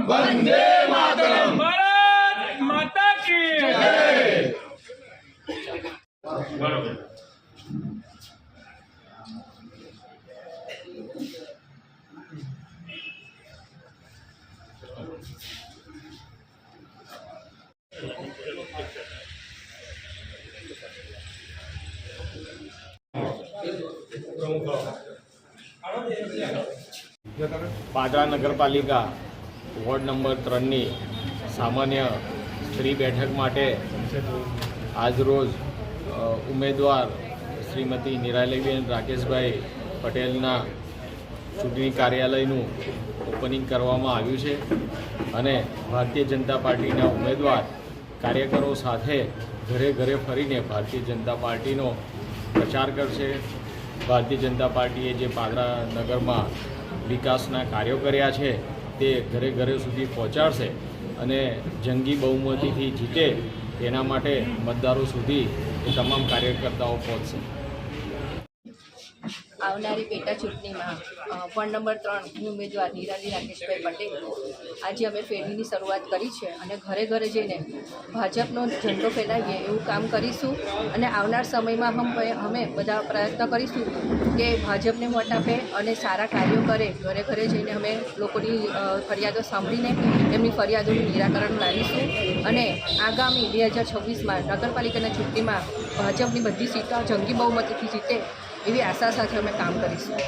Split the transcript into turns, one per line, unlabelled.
मातरम वंदे मातरम भारत माता की
પાદરા નગરપાલિકા વોર્ડ નંબર ત્રણની સામાન્ય સ્ત્રી બેઠક માટે આજરોજ ઉમેદવાર શ્રીમતી નિરાલીબેન રાકેશભાઈ પટેલના ચૂંટણી કાર્યાલયનું ઓપનિંગ કરવામાં આવ્યું છે અને ભારતીય જનતા પાર્ટીના ઉમેદવાર કાર્યકરો સાથે ઘરે ઘરે ફરીને ભારતીય જનતા પાર્ટીનો પ્રચાર કરશે. ભારતીય જનતા પાર્ટીએ જે પાદરા નગરમાં વિકાસના કાર્યો કર્યા છે તે ઘરે ઘરે સુધી પહોંચાડશે અને જંગી બહુમતીથી જીતે તેના માટે મતદારો સુધી તમામ કાર્યકર્તાઓ પહોંચશે.
આવનારી પેટા ચૂંટણીમાં વોર્ડ નંબર ત્રણ ઉમેદવાર નિરાલી રાકેશભાઈ પટેલ. આજે અમે ફેરીની શરૂઆત કરી છે અને ઘરે ઘરે જઈને ભાજપનો ઝંડો ફેલાવીએ એવું કામ કરીશું અને આવનાર સમયમાં અમે બધા પ્રયત્ન કરીશું. કે ભાજપને વોટ આપે અને સારા કાર્યો કરે, ઘરે ઘરે જઈને અમે લોકોની ફરિયાદો સાંભળીને એમની ફરિયાદોનું નિરાકરણ લાવીશું. અને આગામી બે હજાર છવ્વીસમાં નગરપાલિકાના ચૂંટણીમાં ભાજપની બધી સીટો જંગી બહુમતીથી જીતે એવી આશા સાથે અમે કામ કરીશું.